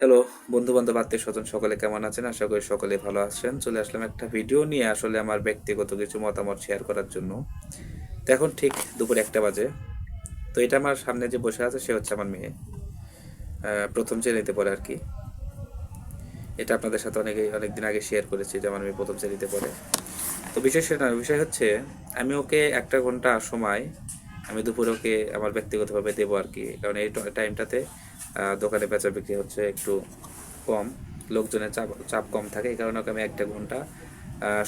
Hello বন্ধু বান্ধব আত্মীয় স্বজন সকলে কেমন আছেন? আশা করি সকলে ভালো আছেন। চলে আসলাম একটা ভিডিও নিয়ে আসলে আমার ব্যক্তিগত কিছু মতামত শেয়ার করার জন্য। তো এখন ঠিক দুপুর একটা বাজে। তো এটা আমার সামনে যে বসে আছে, সে হচ্ছে আমার মেয়ে। প্রথম শ্রেণীতে পড়ে আর কি। এটা আপনাদের সাথে অনেকে, অনেকদিন আগে শেয়ার করেছি যে আমার মেয়ে প্রথম শ্রেণীতে পড়ে। তো বিশেষ সেটা বিষয় হচ্ছে আমি ওকে একটা ঘণ্টা সময় আমি দুপুরে ওকে আমার ব্যক্তিগতভাবে দেবো আর কি। কারণ এই টাইমটাতে দোকানে বেচা বিক্রি হচ্ছে একটু কম, লোকজনের চাপ চাপ কম থাকে, এই কারণে ওকে আমি একটা ঘণ্টা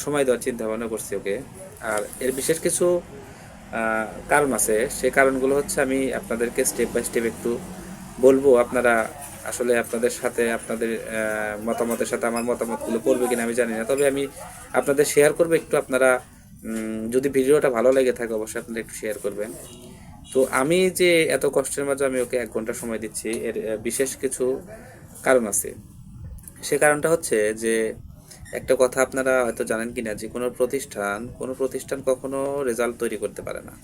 সময় দেওয়ার চিন্তা ভাবনা করছি ওকে। আর এর বিশেষ কিছু কারণ আছে সেই কারণগুলো হচ্ছে আমি আপনাদেরকে স্টেপ বাই স্টেপ একটু বলব, আপনারা আসলে আপনাদের সাথে, আপনাদের মতামতের সাথে আমার মতামতগুলো পড়বে কিনা আমি জানি না, তবে আমি আপনাদের শেয়ার করব, একটু আপনারা যদি ভিডিওটা ভালো লেগে থাকে, অবশ্যই আপনারা একটু শেয়ার করবেন। তো আমি যে এত কষ্টের মাঝে আমি ওকে এক ঘণ্টা সময় দিচ্ছি, এর বিশেষ কিছু কারণ আছে। সে কারণটা হচ্ছে যে একটা কথা আপনারা হয়তো জানেন কিনা, যে কোনো প্রতিষ্ঠান কোনো প্রতিষ্ঠান কখনো রেজাল্ট তৈরি করতে পারে না।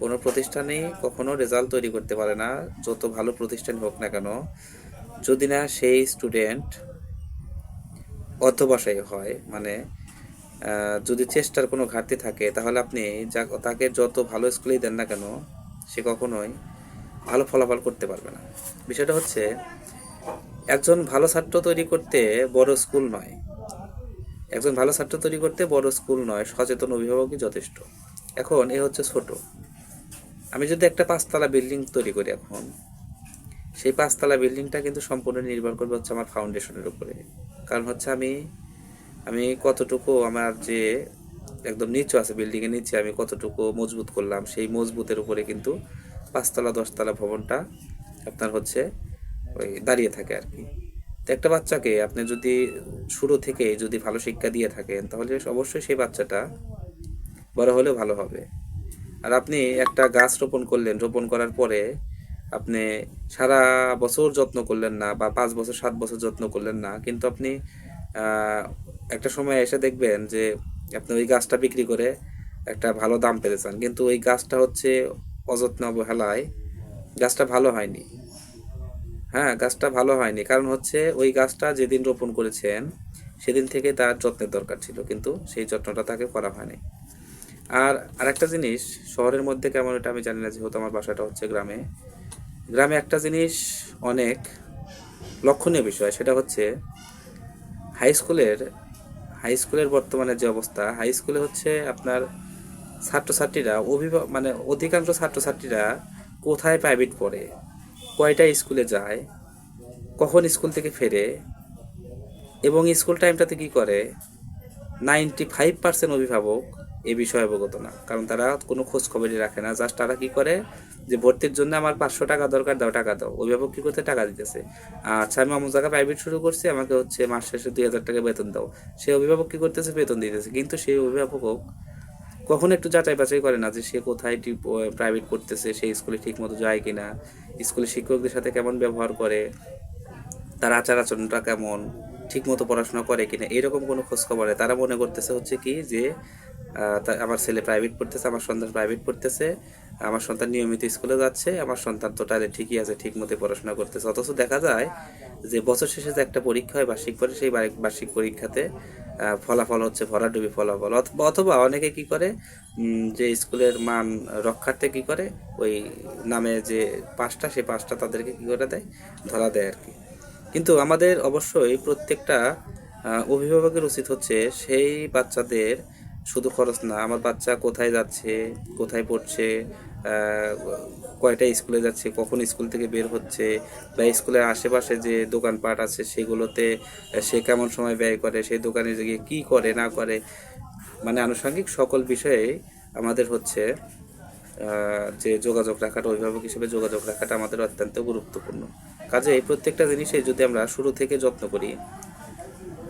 কোনো প্রতিষ্ঠানই কখনো রেজাল্ট তৈরি করতে পারে না, যত ভালো প্রতিষ্ঠান হোক না কেন। যদি না সেই স্টুডেন্ট অধ্যবসায়ী হয় মানে যদি চেষ্টার কোনো ঘাটতি থাকে, তাহলে আপনি যা তাকে যত ভালো স্কুলেই দেন না কেন, সে কখনোই ভালো ফলাফল করতে পারবে না। বিষয়টা হচ্ছে, একজন ভালো ছাত্র তৈরি করতে বড় স্কুল নয়। একজন ভালো ছাত্র তৈরি করতে বড় স্কুল নয়, সচেতন অভিভাবকই যথেষ্ট। এখন এ হচ্ছে ছোট। আমি যদি একটা পাঁচতলা বিল্ডিং তৈরি করি এখন, সেই পাঁচতলা বিল্ডিংটা কিন্তু সম্পূর্ণ নির্ভর করবে হচ্ছে আমার ফাউন্ডেশনের উপরে। কারণ হচ্ছে আমি আমি কতটুকু আমার যে একদম নিচু আছে বিল্ডিংয়ের নিচে আমি কতটুকু মজবুত করলাম, সেই মজবুতের উপরে কিন্তু পাঁচতলা, দশতলা ভবনটা আপনার হচ্ছে ওই দাঁড়িয়ে থাকে আর কি। তো একটা বাচ্চাকে আপনি যদি শুরু থেকে যদি ভালো শিক্ষা দিয়ে থাকেন, তাহলে অবশ্যই সেই বাচ্চাটা বড় হলেও ভালো হবে। আর আপনি একটা গাছ রোপণ করলেন, রোপণ করার পরে আপনি সারা বছর যত্ন করলেন না বা পাঁচ বছর, সাত বছর যত্ন করলেন না, কিন্তু আপনি একটা সময় এসে দেখবেন যে আপনি ওই গাছটা বিক্রি করে একটা ভালো দাম পেয়েছেন। কিন্তু ওই গাছটা হচ্ছে অযত্ন অবহেলায় গাছটা ভালো হয়নি। হ্যাঁ গাছটা ভালো হয়নি। কারণ হচ্ছে ওই গাছটা যেদিন রোপণ করেছেন, সেদিন থেকে তার যত্নের দরকার ছিল, কিন্তু সেই যত্নটা তাকে করা হয়নি। আর আরেকটা জিনিস, শহরের মধ্যে কেমন এটা আমি জানি না, যেহেতু আমার বাসাটা হচ্ছে গ্রামে। গ্রামে একটা জিনিস অনেক লক্ষণীয় বিষয়, সেটা হচ্ছে হাই স্কুলের হাই স্কুলের বর্তমানে যে অবস্থা হাই স্কুলে হচ্ছে আপনার ছাত্রছাত্রীরা অভিভাবক মানে অধিকাংশ ছাত্রছাত্রীরা কোথায় প্রাইভেট পড়ে, কয়টা স্কুলে যায়, কখন স্কুল থেকে ফেরে, এবং স্কুল টাইমটাতে কি করে নাইনটি ফাইভ পার্সেন্ট অভিভাবক এ বিষয়ে অবগত না, কারণ তারা কোনো খোঁজখবরই রাখে না জাস্ট তারা কি করে যে ভর্তির জন্য আমার পাঁচশো টাকা দরকার, দাও টাকা দাও। অভিভাবক কি করতে টাকা দিতেছে। আচ্ছা আমি অমুক জায়গায় প্রাইভেট শুরু করছি, আমাকে হচ্ছে মাস শেষে দুই হাজার টাকা বেতন দাও। সে অভিভাবক কি করতেছে? বেতন দিতেছে। কিন্তু সেই অভিভাবক হোক কখনো একটু যাচাই বাছাই করে না যে সে কোথায় প্রাইভেট করতেছে সেই স্কুলে ঠিক মতো যায় কিনা স্কুলে শিক্ষকদের সাথে কেমন ব্যবহার করে, তার আচার আচরণটা কেমন ঠিক মতো পড়াশোনা করে কিনা, এরকম কোনো খোঁজ খবর নেই। তারা মনে করতেছে হচ্ছে কি যে আমার ছেলে প্রাইভেট পড়তেছে, আমার সন্তান প্রাইভেট পড়তেছে, আমার সন্তান নিয়মিত স্কুলে যাচ্ছে, আমার সন্তান তো তাহলে ঠিকই আছে ঠিক মতো পড়াশোনা করতেছে। অথচ দেখা যায় যে, বছর শেষে যে একটা পরীক্ষা হয়, বার্ষিক পরে সেই বার্ষিক- পরীক্ষাতে ফলাফল হচ্ছে ভরাডুবি ফলাফল। অথবা অথবা অনেকে কি করে যে স্কুলের মান রক্ষার্থে কি করে, ওই নামে যে পাঁচটা সেই পাঁচটা তাদেরকে কি করে দেয়? ধরা দেয় আর কি। কিন্তু আমাদের অবশ্যই প্রত্যেকটা অভিভাবকের উচিত হচ্ছে সেই বাচ্চাদের শুধু খরচ না, আমার বাচ্চা কোথায় যাচ্ছে, কোথায় পড়ছে কয়টা স্কুলে যাচ্ছে, কখন স্কুল থেকে বের হচ্ছে বা স্কুলের আশেপাশে যে দোকানপাট আছে সেগুলোতে সে কেমন সময় ব্যয় করে, সেই দোকানে গিয়ে কী করে, না করে মানে আনুষঙ্গিক সকল বিষয়ে আমাদের হচ্ছে যে যোগাযোগ রাখাটা, অভিভাবক হিসেবে যোগাযোগ রাখাটা আমাদের অত্যন্ত গুরুত্বপূর্ণ। কাজে প্রত্যেকটা জিনিসে যদি আমরা শুরু থেকে যত্ন করি,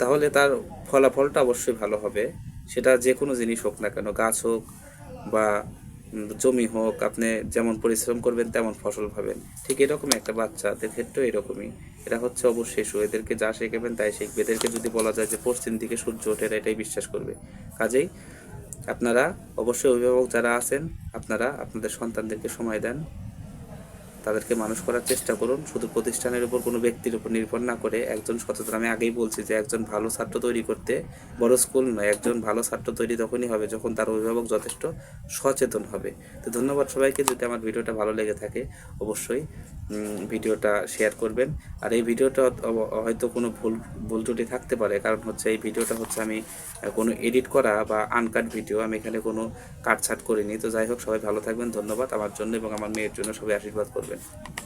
তাহলে তার ফলাফলটা অবশ্যই ভালো হবে। সেটা যে কোনো জিনিস হোক না কেন, গাছ হোক বা জমি হোক, আপনি যেমন পরিশ্রম করবেন তেমন ফসল পাবেন। ঠিক এরকমই একটা বাচ্চাদের ক্ষেত্রেও এরকমই। এটা হচ্ছে অবশ্যই শিশু এদেরকে যা শেখাবেন তাই শিখবে। এদেরকে যদি বলা যায় যে পশ্চিম দিকে সূর্য ওঠে এটাই বিশ্বাস করবে। কাজেই আপনারা অবশ্যই অভিভাবক যারা আছেন, আপনারা আপনাদের সন্তানদেরকে সময় দেন। তাদেরকে মানুষ করার চেষ্টা করুন। শুধু প্রতিষ্ঠানের উপর কোনো ব্যক্তির উপর নির্ভর না করে একজন সচেতন, আমি আগেই বলছি যে একজন ভালো ছাত্র তৈরি করতে বড় স্কুল নয়, একজন ভালো ছাত্র তৈরি তখনই হবে যখন তার অভিভাবক যথেষ্ট সচেতন হবে। তো ধন্যবাদ সবাইকে, যদি আমার ভিডিওটা ভালো লেগে থাকে অবশ্যই ভিডিওটা শেয়ার করবেন। আর এই ভিডিওটা হয়তো কোনো ভুল ভুল ত্রুটি থাকতে পারে, কারণ হচ্ছে এই ভিডিওটা হচ্ছে আমি কোনো এডিট করা বা আনকাট ভিডিও আমি এখানে কোনো কাটছাট করিনি। তো যাই হোক, সবাই ভালো থাকবেন, ধন্যবাদ আমার জন্য এবং আমার মেয়ের জন্য সবাই আশীর্বাদ করবেন। good.